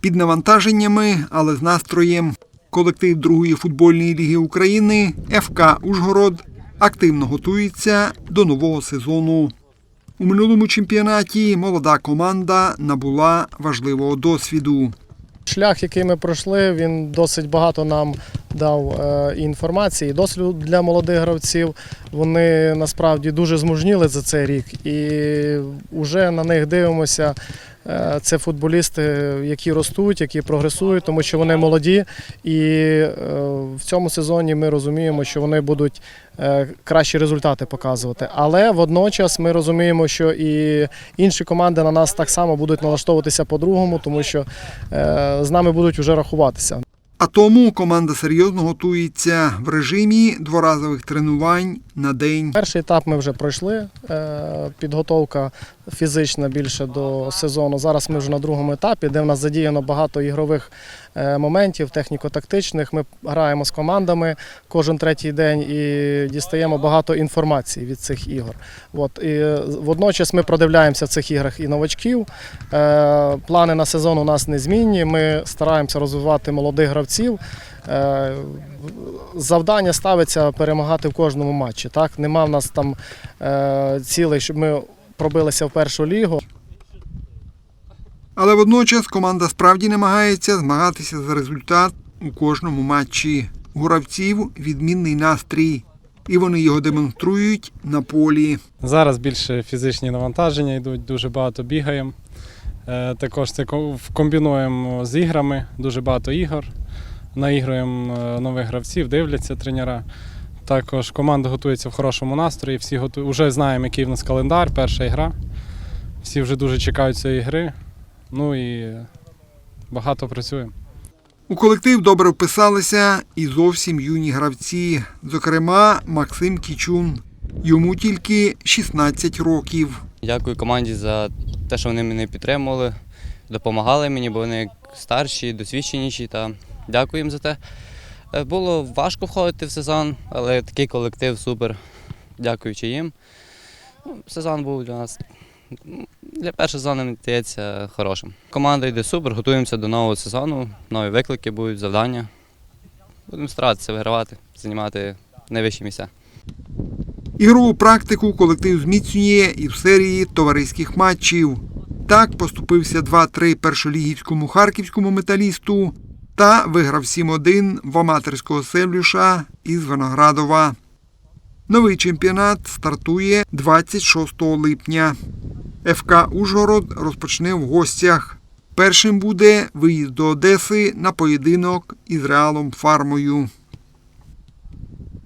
Під навантаженнями, але з настроєм. Колектив другої футбольної ліги України ФК Ужгород активно готується до нового сезону. У минулому чемпіонаті молода команда набула важливого досвіду. Шлях, який ми пройшли, він досить багато нам дав е, інформації, і досвіду для молодих гравців. Вони насправді дуже змужніли за цей рік, і вже на них дивимося. Е, Це футболісти, які ростуть, які прогресують, тому що вони молоді. І е, в цьому сезоні ми розуміємо, що вони будуть е, кращі результати показувати. Але водночас ми розуміємо, що і інші команди на нас так само будуть налаштовуватися по-другому, тому що з нами будуть вже рахуватися. А тому команда серйозно готується в режимі дворазових тренувань на день. Перший етап ми вже пройшли. е, Підготовка фізична більше до сезону. Зараз ми вже на другому етапі, де в нас задіяно багато ігрових е, моментів, техніко-тактичних. Ми граємо з командами кожен третій день і дістаємо багато інформації від цих ігор. От і водночас ми продивляємося в цих іграх і новачків. Е, Плани на сезон у нас незмінні. Ми стараємося розвивати молодих гравців. Е, Завдання ставиться перемагати в кожному матчі. Так, нема в нас там е, цілей, щоб ми пробилися в першу лігу. Але водночас команда справді намагається змагатися за результат у кожному матчі. У гравців відмінний настрій, і вони його демонструють на полі. Зараз більше фізичні навантаження йдуть, дуже багато бігаємо. Е, Також це ко- комбінуємо з іграми, дуже багато ігор. Наігруємо е, нових гравців, дивляться тренера. Також команда готується в хорошому настрої. Всі готу... вже знаємо, який в нас календар, перша ігра. Всі вже дуже чекають цієї гри. Ну і багато працюємо. У колектив добре вписалися і зовсім юні гравці, зокрема Максим Кічун. Йому тільки 16 років. Дякую команді за те, що вони мене підтримували, допомагали мені, бо вони старші, досвідченіші. Та дякую їм за те. Е, Було важко входити в сезон, але такий колектив супер. Дякуючи їм. Ну, Сезон був для нас для першого сезону, здається, хорошим. Команда йде супер, готуємося до нового сезону. Нові виклики будуть, завдання. Будемо старатися вигравати, займати найвищі місця. Ігрову практику колектив зміцнює і в серії товариських матчів. Так поступився 2-3 першолігівському харківському металісту та виграв 7-1 в аматорського Севлюша із Виноградова. Новий чемпіонат стартує 26 липня. ФК Ужгород розпочне в гостях. Першим буде виїзд до Одеси на поєдинок із Реалом Фармою.